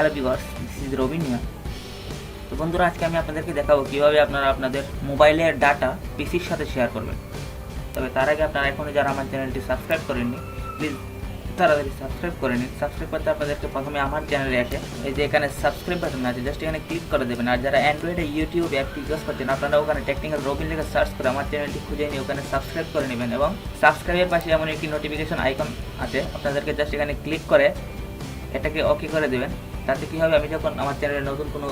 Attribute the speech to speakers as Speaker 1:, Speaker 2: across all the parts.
Speaker 1: Hello because this is Robin তো বন্ধুরা, আজকে আমি আপনাদেরকে দেখাবো কীভাবে আপনারা আপনাদের মোবাইলের ডাটা পিসির সাথে শেয়ার করবেন। তবে তার আগে আপনারা এখনও যারা আমার চ্যানেলটি সাবস্ক্রাইব করেননি প্লিজ তাড়াতাড়ি সাবস্ক্রাইব করে নিন সাবস্ক্রাইব করতে আপনাদেরকে প্রথমে আমার চ্যানেলে আসে এই যে এখানে সাবস্ক্রাইব বাটন আছে জাস্ট এখানে ক্লিক করে দেবেন। আর যারা অ্যান্ড্রয়েডে ইউটিউব অ্যাপটি ইউজ করছেন, আপনারা ওখানে টেকনিক্যাল রবিন লিখে সার্চ করে আমার চ্যানেলটি খুঁজে নিয়ে ওখানে সাবস্ক্রাইব করে নেবেন এবং সাবস্ক্রাইবের পাশে এমন একটি নোটিফিকেশন আইকন আছে, আপনাদেরকে জাস্ট এখানে ক্লিক করে এটাকে ওকে করে দেবেন। তাতে কী হবে? আমি যখন আমার চ্যানেলে নতুন কোনো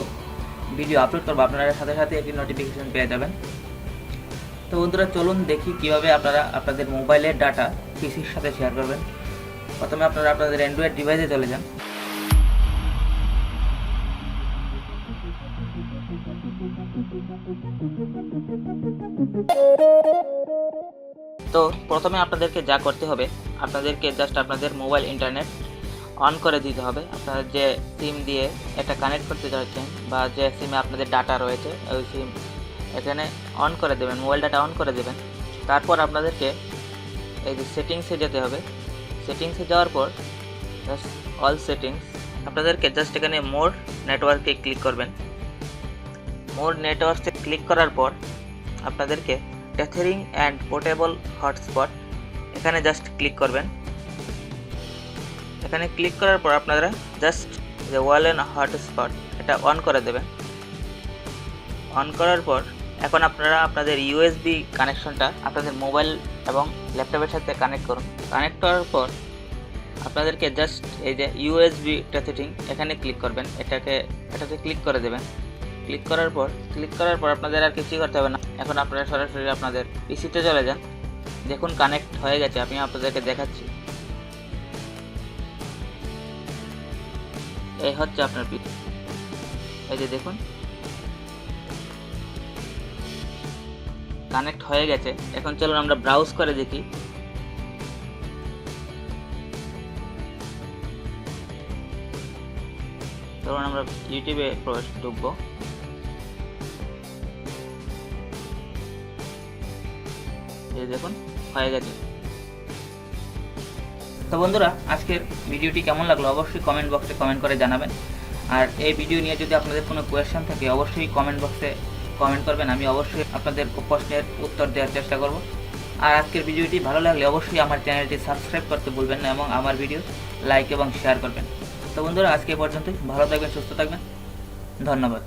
Speaker 1: ভিডিও আপলোড করব, আপনারা সাথে সাথে একটি নোটিফিকেশন পেয়ে যাবেন। তো বন্ধুরা, চলুন দেখি কীভাবে আপনারা আপনাদের মোবাইলের ডাটা পিসির সাথে শেয়ার করবেন। প্রথমে আপনারা আপনাদের অ্যান্ড্রয়েড ডিভাইসে চলে যান। তো প্রথমে আপনাদেরকে যা করতে হবে, আপনাদেরকে জাস্ট আপনাদের মোবাইল ইন্টারনেট অন করে দিতে হবে। আপনারা যে সিম দিয়ে এটা কানেক্ট করতে চাচ্ছেন বা যে সিমে আপনাদের ডাটা রয়েছে, ওই সিম এখানে অন করে দেবেন মোবাইল ডাটা অন করে দেবেন। তারপর আপনাদেরকে এই যে সেটিংসে যেতে হবে। সেটিংসে যাওয়ার পর জাস্ট অল সেটিংস আপনাদেরকে জাস্ট এখানে মোর নেটওয়ার্কে ক্লিক করবেন। মোর নেটওয়ার্কসে ক্লিক করার পর আপনাদেরকে টেথারিং অ্যান্ড পোর্টেবল হটস্পট এখানে জাস্ট ক্লিক করবেন। এখানে ক্লিক করার পর আপনারা জাস্ট যে ওয়াল অ্যান্ড হটস্পট এটা অন করে দেবেন। অন করার পর এখন আপনারা আপনাদের ইউএসবি কানেকশনটা আপনাদের মোবাইল এবং ল্যাপটপের সাথে কানেক্ট করুন। কানেক্ট করার পর আপনাদেরকে জাস্ট এই যে ইউএসবি টেথেটিং এখানে ক্লিক করবেন। এটাকে, এটাতে ক্লিক করে দেবেন। ক্লিক করার পর ক্লিক করার পর আপনাদের আর কিছুই করতে হবে না। এখন আপনারা সরাসরি আপনাদের পিসিতে চলে যান। দেখুন কানেক্ট হয়ে গেছে, আমি আপনাদেরকে দেখাচ্ছি। এই হচ্ছে আপনার পিসি এই যে দেখুন। কানেক্ট হয়ে গেছে। এখন চলুন আমরা ব্রাউজ করে দেখি। ধরুন আমরা ইউটিউবে প্রবেশ ঢুকবো দেখুন, হয়ে গেছে। তো বন্ধুরা, আজকের ভিডিওটি কেমন লাগল অবশ্যই কমেন্ট বক্সে কমেন্ট করে জানাবেন। আর এই ভিডিও নিয়ে যদি আপনাদের কোনো কোয়েশ্চেন থাকে, অবশ্যই কমেন্ট বক্সে কমেন্ট করবেন। আমি অবশ্যই আপনাদের প্রশ্নের উত্তর দেওয়ার চেষ্টা করব। আর আজকের ভিডিওটি ভালো লাগলে অবশ্যই আমার চ্যানেলটি সাবস্ক্রাইব করতে ভুলবেন না এবং আমার ভিডিও লাইক এবং শেয়ার করবেন। তো বন্ধুরা, আজকে পর্যন্তই। ভালো থাকবেন, সুস্থ থাকবেন। ধন্যবাদ।